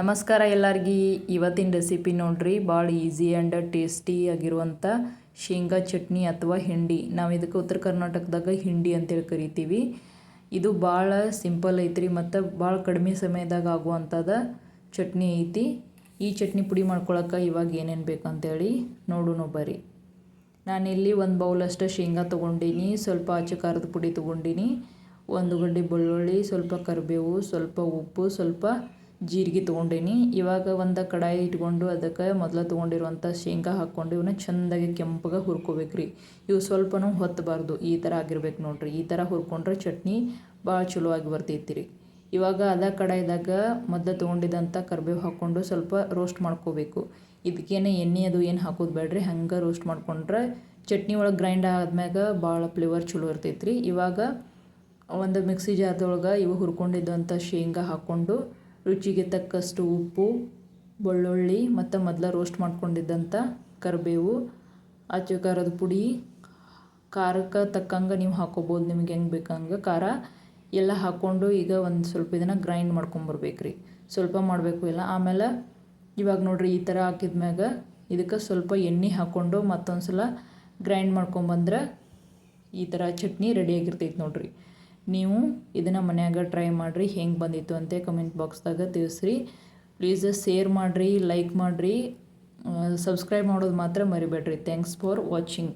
ನಮಸ್ಕಾರ ಎಲ್ಲರಿಗೂ. ಇವತ್ತಿನ ರೆಸಿಪಿ ನೋಡ್ರಿ ಭಾಳ ಈಸಿ ಆ್ಯಂಡ್ ಟೇಸ್ಟಿ ಆಗಿರುವಂಥ ಶೇಂಗಾ ಚಟ್ನಿ ಅಥವಾ ಹಿಂಡಿ. ನಾವು ಇದಕ್ಕೆ ಉತ್ತರ ಕರ್ನಾಟಕದಾಗ ಹಿಂಡಿ ಅಂತೇಳಿ ಕರಿತೀವಿ. ಇದು ಭಾಳ ಸಿಂಪಲ್ ಐತ್ರಿ ಮತ್ತು ಭಾಳ ಕಡಿಮೆ ಸಮಯದಾಗ ಆಗುವಂಥದ ಚಟ್ನಿ ಐತಿ. ಈ ಚಟ್ನಿ ಪುಡಿ ಮಾಡ್ಕೊಳಕ್ಕೆ ಇವಾಗ ಏನೇನು ಬೇಕಂತೇಳಿ ನೋಡೋಣ ಬರ್ರಿ. ನಾನಿಲ್ಲಿ ಒಂದು ಬೌಲಷ್ಟು ಶೇಂಗಾ ತೊಗೊಂಡೀನಿ, ಸ್ವಲ್ಪ ಆಚೆ ಖಾರದ ಪುಡಿ ತೊಗೊಂಡೀನಿ. ಒಂದು ಗಡ್ಡೆ ಬೆಳ್ಳುಳ್ಳಿ, ಸ್ವಲ್ಪ ಕರಿಬೇವು, ಸ್ವಲ್ಪ ಉಪ್ಪು, ಸ್ವಲ್ಪ ಜೀರಿಗೆ ತೊಗೊಂಡೇನಿ. ಇವಾಗ ಒಂದು ಕಡಾಯಿ ಇಟ್ಕೊಂಡು ಅದಕ್ಕೆ ಮೊದಲು ತೊಗೊಂಡಿರುವಂಥ ಶೇಂಗಾ ಹಾಕ್ಕೊಂಡು ಇವನ್ನ ಚೆಂದಾಗಿ ಕೆಂಪಗೆ ಹುರ್ಕೋಬೇಕ್ರಿ. ಇವು ಸ್ವಲ್ಪನೂ ಹೊತ್ತಬಾರ್ದು ಈ ಥರ ಆಗಿರ್ಬೇಕು ನೋಡ್ರಿ. ಈ ಥರ ಹುರ್ಕೊಂಡ್ರೆ ಚಟ್ನಿ ಭಾಳ ಚಲೋ ಆಗಿ ಬರ್ತೈತಿ ರೀ ಇವಾಗ ಅದ ಕಡಾಯಿದಾಗ ಮೊದಲು ತೊಗೊಂಡಿದ್ದಂಥ ಕರಿಬೇವು ಹಾಕ್ಕೊಂಡು ಸ್ವಲ್ಪ ರೋಸ್ಟ್ ಮಾಡ್ಕೋಬೇಕು. ಇದಕ್ಕೇನೆ ಎಣ್ಣೆ ಅದು ಏನು ಹಾಕೋದು ಬೇಡ್ರಿ ಹಂಗೆ ರೋಸ್ಟ್ ಮಾಡ್ಕೊಂಡ್ರೆ ಚಟ್ನಿ ಒಳಗೆ ಗ್ರೈಂಡ್ ಆದ್ಮ್ಯಾಗ ಭಾಳ ಫ್ಲೇವರ್ ಚಲೋ ಇರ್ತೈತೆ ರೀ ಇವಾಗ ಒಂದು ಮಿಕ್ಸಿ ಜಾರ್ದೊಳಗೆ ಇವು ಹುರ್ಕೊಂಡಿದ್ದಂಥ ಶೇಂಗಾ ಹಾಕ್ಕೊಂಡು ರುಚಿಗೆ ತಕ್ಕಷ್ಟು ಉಪ್ಪು, ಬೆಳ್ಳುಳ್ಳಿ ಮತ್ತು ಮೊದಲ ರೋಸ್ಟ್ ಮಾಡ್ಕೊಂಡಿದ್ದಂಥ ಕರಿಬೇವು, ಆಚೆ ಖಾರದ ಪುಡಿ, ಖಾರಕ್ಕೆ ತಕ್ಕಂಗೆ ನೀವು ಹಾಕೋಬೋದು. ನಿಮ್ಗೆ ಹೆಂಗೆ ಬೇಕಂಗೆ ಖಾರ ಎಲ್ಲ ಹಾಕ್ಕೊಂಡು ಈಗ ಒಂದು ಸ್ವಲ್ಪ ಇದನ್ನು ಗ್ರೈಂಡ್ ಮಾಡ್ಕೊಂಬರ್ಬೇಕು ರೀ ಸ್ವಲ್ಪ ಮಾಡಬೇಕು ಇಲ್ಲ, ಆಮೇಲೆ ಇವಾಗ ನೋಡಿರಿ ಈ ಥರ ಹಾಕಿದ್ಮ್ಯಾಗ ಇದಕ್ಕೆ ಸ್ವಲ್ಪ ಎಣ್ಣೆ ಹಾಕ್ಕೊಂಡು ಮತ್ತೊಂದು ಸಲ ಗ್ರೈಂಡ್ ಮಾಡ್ಕೊಂಬಂದ್ರೆ ಈ ಥರ ಚಟ್ನಿ ರೆಡಿಯಾಗಿರ್ತೈತೆ ನೋಡ್ರಿ. ನೀವು ಇದನ್ನು ಮನ್ಯಾಗ ಟ್ರೈ ಮಾಡಿರಿ, ಹೆಂಗೆ ಬಂದಿತ್ತು ಅಂತ ಕಮೆಂಟ್ ಬಾಕ್ಸ್ದಾಗ ತಿಳಿಸ್ರಿ. ಪ್ಲೀಸ್ ಶೇರ್ ಮಾಡಿರಿ ಲೈಕ್ ಮಾಡಿರಿ. ಸಬ್ಸ್ಕ್ರೈಬ್ ಮಾಡೋದು ಮಾತ್ರ ಮರಿಬೇಡ್ರಿ. Thanks for watching